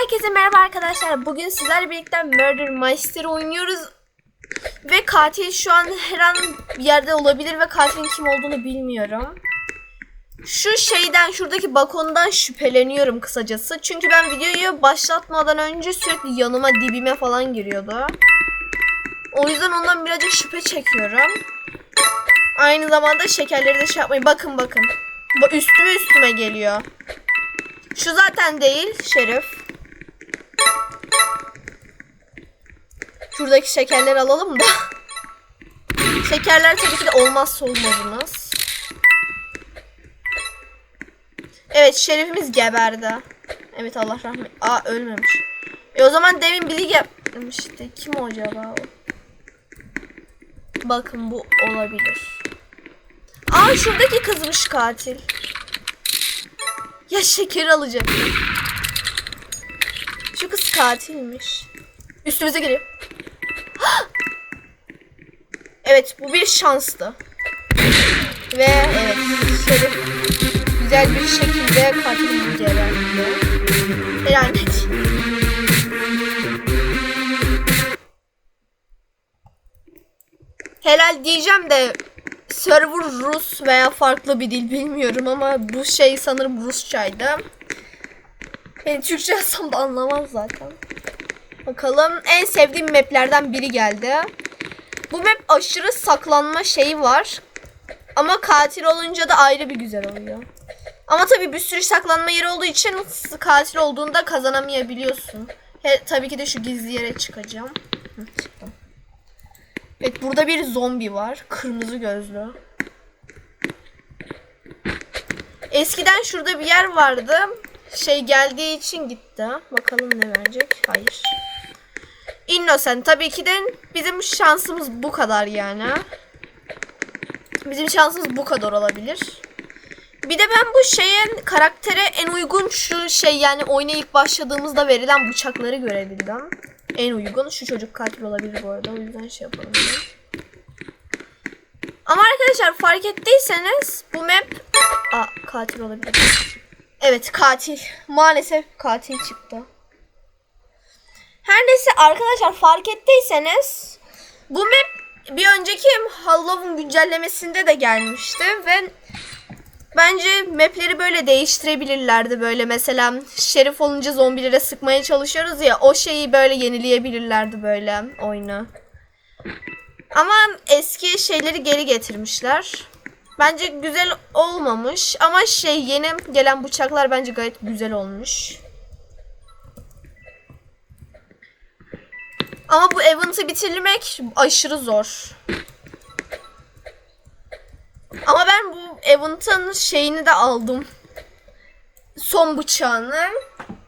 Herkese merhaba arkadaşlar. Bugün sizlerle birlikte Murder Mystery oynuyoruz. Ve katil şu an her an yerde olabilir ve katilin kim olduğunu bilmiyorum. Şu şeyden, şuradaki balkondan şüpheleniyorum kısacası. Çünkü ben videoyu başlatmadan önce sürekli yanıma, dibime falan giriyordu. O yüzden ondan birazcık şüphe çekiyorum. Aynı zamanda şekerleri de şey yapmayın. Bakın bakın. Üstüme üstüme geliyor. Şu zaten değil Şerif. Şuradaki şekerleri alalım da. Şekerler tabii ki de olmazsa olmazımız. Evet şerifimiz geberdi. Evet Allah rahmet. Aa ölmemiş. E o zaman demin biri gebermişti. Kim o acaba o? Bakın bu olabilir. Aa şuradaki kızmış katil. Ya şeker alacak. Şu kız katilmiş. Üstümüze geliyor. Evet bu bir şanstı. Ve evet Şerif güzel bir şekilde katilin geberdi. Lanet. Helal diyeceğim de server Rus veya farklı bir dil bilmiyorum ama bu şey sanırım Rusçaydı. Yani Türkçe yazsam da anlamaz zaten. Bakalım en sevdiğim maplerden biri geldi. Bu map aşırı saklanma şeyi var. Ama katil olunca da ayrı bir güzel oluyor. Ama tabii bir sürü saklanma yeri olduğu için katil olduğunda kazanamayabiliyorsun. He, tabii ki de şu gizli yere çıkacağım. Hı, çıktım. Evet burada bir zombi var. Kırmızı gözlü. Eskiden şurada bir yer vardı. Şey geldiği için gitti. Bakalım ne verecek. Hayır. Innocent. Tabii ki de bizim şansımız bu kadar yani. Bizim şansımız bu kadar olabilir. Bir de ben bu şeyin karaktere en uygun şu şey yani oyuna başladığımızda verilen bıçakları görebildim. En uygun şu çocuk katil olabilir bu arada. O yüzden şey yapalım. Ama arkadaşlar fark ettiyseniz bu map Aa, katil olabilir. Evet katil. Maalesef katil çıktı. Her neyse arkadaşlar fark ettiyseniz bu map bir önceki Halloween güncellemesinde de gelmişti ve bence mapleri böyle değiştirebilirlerdi böyle mesela şerif olunca zombilere sıkmaya çalışıyoruz ya o şeyi böyle yenileyebilirlerdi böyle oyunu. Ama eski şeyleri geri getirmişler. Bence güzel olmamış ama şey yeni gelen bıçaklar bence gayet güzel olmuş. Ama bu event'ı bitirmek aşırı zor. Ama ben bu event'ın şeyini de aldım. Son bıçağını.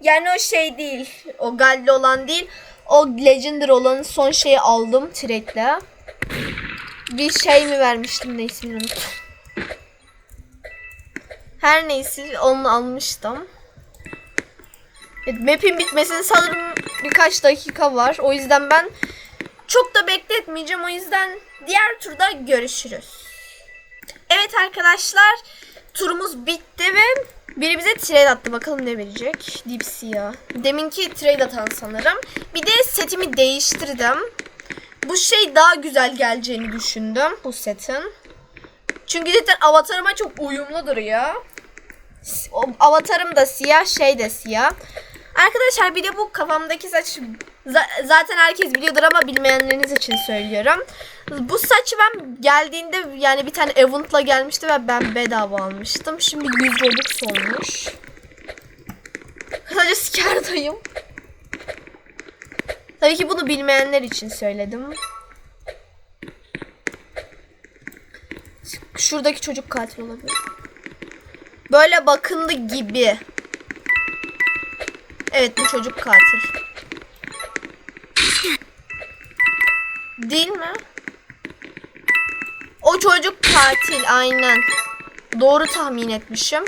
Yani o şey değil. O galli olan değil. O legendary olan son şeyi aldım track'le. Bir şey mi vermiştim ne ismini unuttum. Her neyse onu almıştım. Evet, map'in bitmesine sanırım birkaç dakika var. O yüzden ben çok da bekletmeyeceğim. O yüzden diğer turda görüşürüz. Evet arkadaşlar turumuz bitti ve biri bize trade attı. Bakalım ne verecek. Deep Sea. Deminki trade atan sanırım. Bir de setimi değiştirdim. Bu şey daha güzel geleceğini düşündüm bu setin. Çünkü zaten avatarıma çok uyumlu duruyor. Avatarım da siyah, şey de siyah. Arkadaşlar bir de bu kafamdaki saç za- zaten herkes biliyordur ama bilmeyenleriniz için söylüyorum. Bu saç ben geldiğinde yani bir tane event'la gelmişti ve ben bedava almıştım. Şimdi 100 Robux olmuş. Sadece sikerdayım. Tabii ki bunu bilmeyenler için söyledim. Şuradaki çocuk katil olabilir. Böyle bakındı gibi. Evet bu çocuk katil. Değil mi? O çocuk katil aynen. Doğru tahmin etmişim.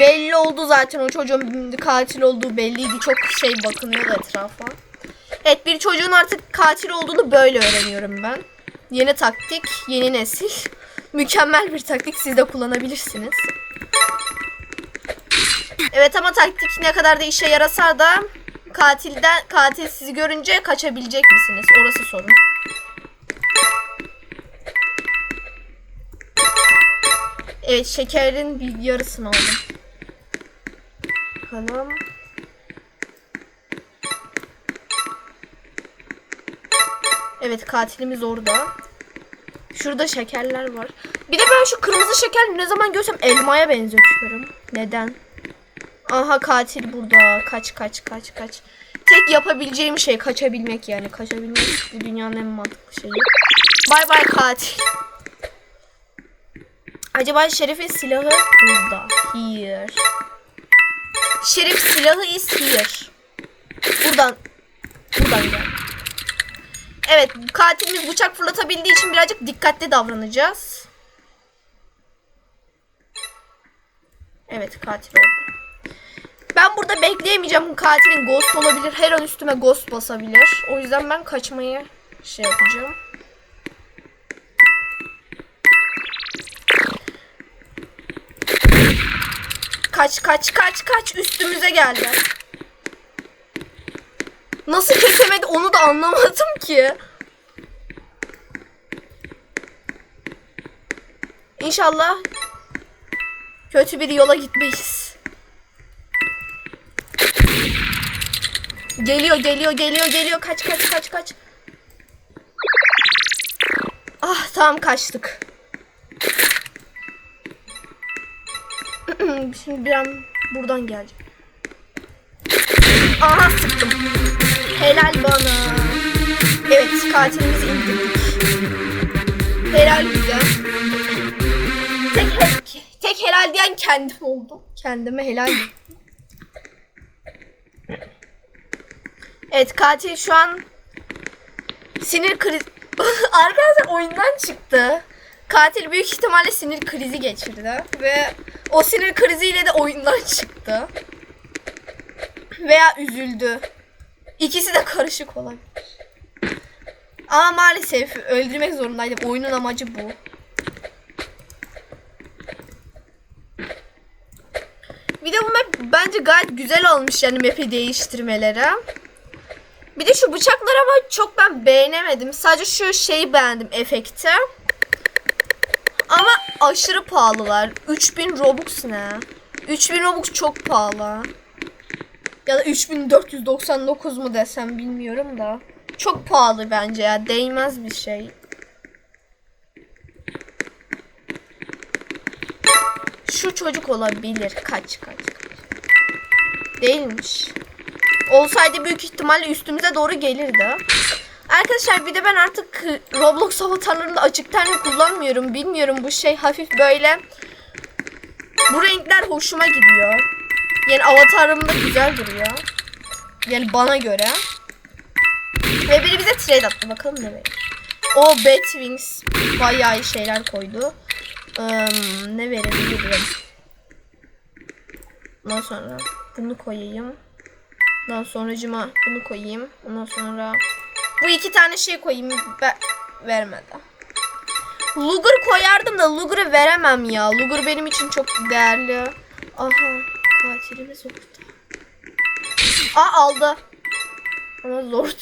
Belli oldu zaten o çocuğun katil olduğu belliydi. Çok şey bakınıyordu etrafa. Evet bir çocuğun artık katil olduğunu böyle öğreniyorum ben. Yeni taktik, yeni nesil. Mükemmel bir taktik siz de kullanabilirsiniz. Evet ama taktik ne kadar da işe yarasa da katilden katil sizi görünce kaçabilecek misiniz? Orası sorun. Evet şekerin bir yarısını aldım. Bakalım. Evet katilimiz orada. Şurada şekerler var. Bir de ben şu kırmızı şeker ne zaman görsem elmaya benzetiyorum. Neden? Aha katil burada. Kaç kaç kaç kaç. Tek yapabileceğim şey kaçabilmek yani. Kaçabilmek bu dünyanın en mantıklı şeyi. Bay bay katil. Acaba Şerif'in silahı burada. Here. Şerif silahı is here. Buradan. Buradan gel. Evet katilimiz bıçak fırlatabildiği için birazcık dikkatli davranacağız. Evet katil orada. Burada bekleyemeyeceğim. Katilin ghost olabilir. Her an üstüme ghost basabilir. O yüzden ben kaçmayı şey yapacağım. Kaç kaç kaç kaç üstümüze geldi. Nasıl kesemedi onu da anlamadım ki. İnşallah kötü bir yola gitmeyiz. Geliyor geliyor geliyor geliyor kaç kaç kaç kaç. Ah tamam kaçtık. Şimdi bir an buradan gelecek. Aha sıktım. Helal bana. Evet katilimizi indirdik. Helal güzel. Tek, tek, tek helal diyen kendim oldum. Kendime helal. Evet katil şu an sinir krizi... Arkadaşlar oyundan çıktı. Katil büyük ihtimalle sinir krizi geçirdi. Ve o sinir kriziyle de oyundan çıktı. Veya üzüldü. İkisi de karışık olabilir. Ama maalesef öldürmek zorundaydım. Oyunun amacı bu. Bir de bu map bence gayet güzel olmuş yani map'i değiştirmeleri. Bir de şu bıçakları ama çok ben beğenemedim. Sadece şu şeyi beğendim efekti. Ama aşırı pahalılar. 3000 Robux ne? 3000 Robux çok pahalı. Ya da 3499 mu desem bilmiyorum da. Çok pahalı bence ya. Değmez bir şey. Şu çocuk olabilir. Kaç kaç kaç. Değilmiş. Olsaydı büyük ihtimalle üstümüze doğru gelirdi. Arkadaşlar bir de ben artık Roblox avatarlarında açık kullanmıyorum. Bilmiyorum bu şey hafif böyle. Bu renkler hoşuma gidiyor. Yani avatarımda güzel duruyor. Yani bana göre. Ve biri bize trade attı. Bakalım ne verir. O Batwings bayağı iyi şeyler koydu. Ee, ne verebilirim? Ondan sonra bunu koyayım. Ondan sonra cima bunu koyayım. Ondan sonra bu iki tane şey koyayım. Be vermedi. Luger koyardım da Luger'ı veremem ya. Luger benim için çok değerli. Aha katilimiz orada. Aa aldı. Ama zordu.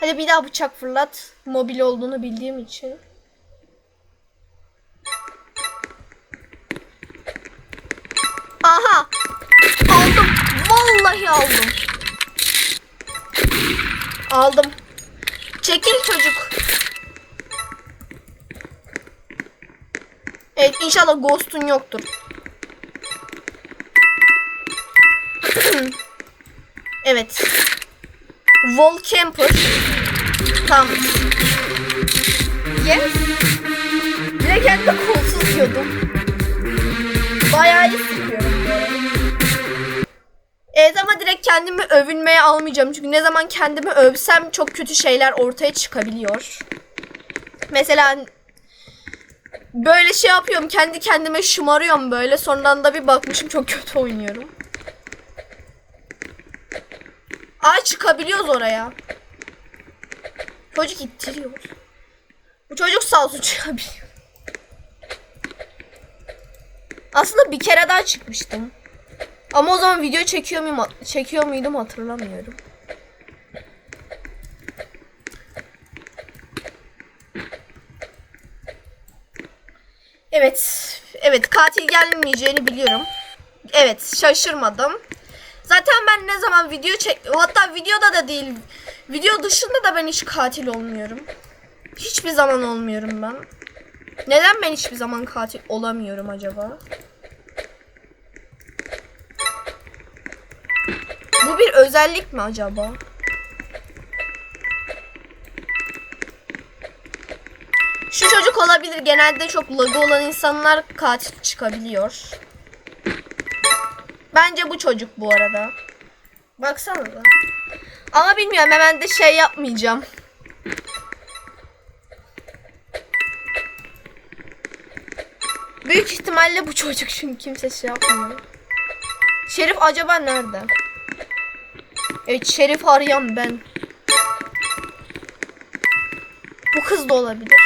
Hadi bir daha bıçak fırlat. Mobil olduğunu bildiğim için. Aha. Vallahi aldım. Aldım. Çekil çocuk. Evet inşallah ghost'un yoktur. evet. Wall Camper. Tamam. Yes. Direkt kendime kolsuz diyordum. Bayağı iyi kendimi övünmeye almayacağım. Çünkü ne zaman kendimi övsem çok kötü şeyler ortaya çıkabiliyor. Mesela böyle şey yapıyorum. Kendi kendime şımarıyorum böyle. Sonradan da bir bakmışım çok kötü oynuyorum. Ay çıkabiliyoruz oraya. Çocuk ittiriyor. Bu çocuk sağ olsun çıkabiliyor. Aslında bir kere daha çıkmıştım. Ama o zaman video çekiyor muyum çekiyor muydum hatırlamıyorum. Evet. Evet katil gelmeyeceğini biliyorum. Evet şaşırmadım. Zaten ben ne zaman video çek hatta videoda da değil video dışında da ben hiç katil olmuyorum. Hiçbir zaman olmuyorum ben. Neden ben hiçbir zaman katil olamıyorum acaba? Bu bir özellik mi acaba? Şu çocuk olabilir. Genelde çok lagı olan insanlar katil çıkabiliyor. Bence bu çocuk bu arada. Baksanıza. Ama bilmiyorum hemen de şey yapmayacağım. Büyük ihtimalle bu çocuk çünkü kimse şey yapmıyor. Şerif acaba nerede? Evet Şerif arayan ben. Bu kız da olabilir.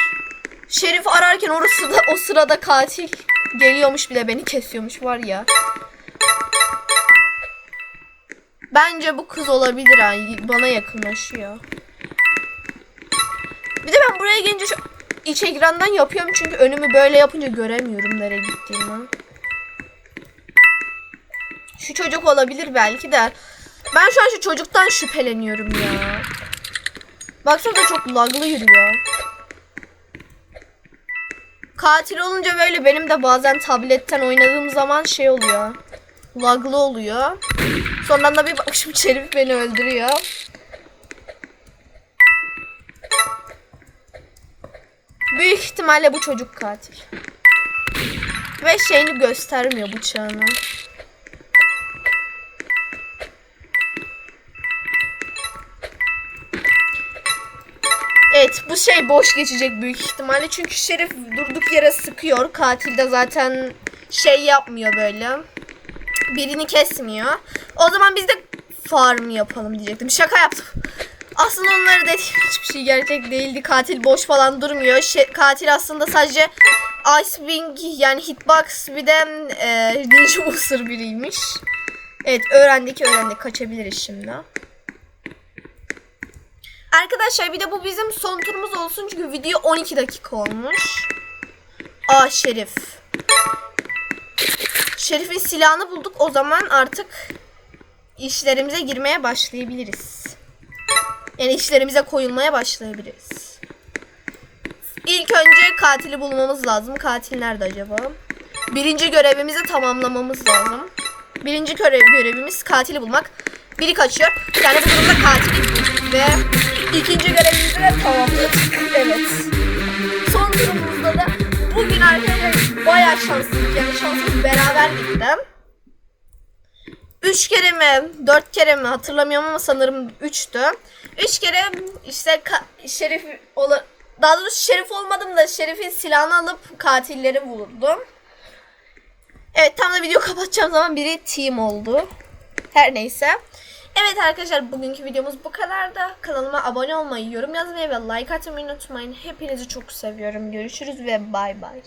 Şerif ararken orası da o sırada katil geliyormuş bile beni kesiyormuş var ya. Bence bu kız olabilir ha. Bana yakınlaşıyor. Bir de ben buraya gelince şu iç ekrandan yapıyorum çünkü önümü böyle yapınca göremiyorum nereye gittiğimi. Şu çocuk olabilir belki de. Ben şu an şu çocuktan şüpheleniyorum ya. Baksana da çok laglı yürüyor. Katil olunca böyle benim de bazen tabletten oynadığım zaman şey oluyor. Laglı oluyor. Sonradan da bir bakışım Şerif beni öldürüyor. Büyük ihtimalle bu çocuk katil. Ve şeyini göstermiyor bıçağını. Evet bu şey boş geçecek büyük ihtimalle. Çünkü Şerif durduk yere sıkıyor. Katil de zaten şey yapmıyor böyle. Birini kesmiyor. O zaman biz de farm yapalım diyecektim. Şaka yaptım. Aslında onları dediğim hiçbir şey gerçek değildi. Katil boş falan durmuyor. Şey, katil aslında sadece Icewing yani Hitbox bir de e, Ninja User biriymiş. Evet öğrendik öğrendik. Kaçabiliriz şimdi. Arkadaşlar bir de bu bizim son turumuz olsun çünkü video 12 dakika olmuş. Aa Şerif. Şerif'in silahını bulduk. O zaman artık işlerimize girmeye başlayabiliriz. Yani işlerimize koyulmaya başlayabiliriz. İlk önce katili bulmamız lazım. Katil nerede acaba? Birinci görevimizi tamamlamamız lazım. Birinci görev, görevimiz katili bulmak. Biri kaçıyor. Yani bu durumda bulduk ve ikinci görevimizi de tamamladık. Evet. Son durumumuzda da bugün arkadaşlar bayağı şanslıydık. Yani şansımız beraber gitti. Üç kere mi, dört kere mi hatırlamıyorum ama sanırım üçtü. Üç kere işte şerif ola daha doğrusu şerif olmadım da şerifin silahını alıp katilleri vurdum. Evet tam da video kapatacağım zaman biri team oldu. Her neyse. Evet arkadaşlar bugünkü videomuz bu kadar da kanalıma abone olmayı, yorum yazmayı ve like atmayı unutmayın. Hepinizi çok seviyorum. Görüşürüz ve bay bay.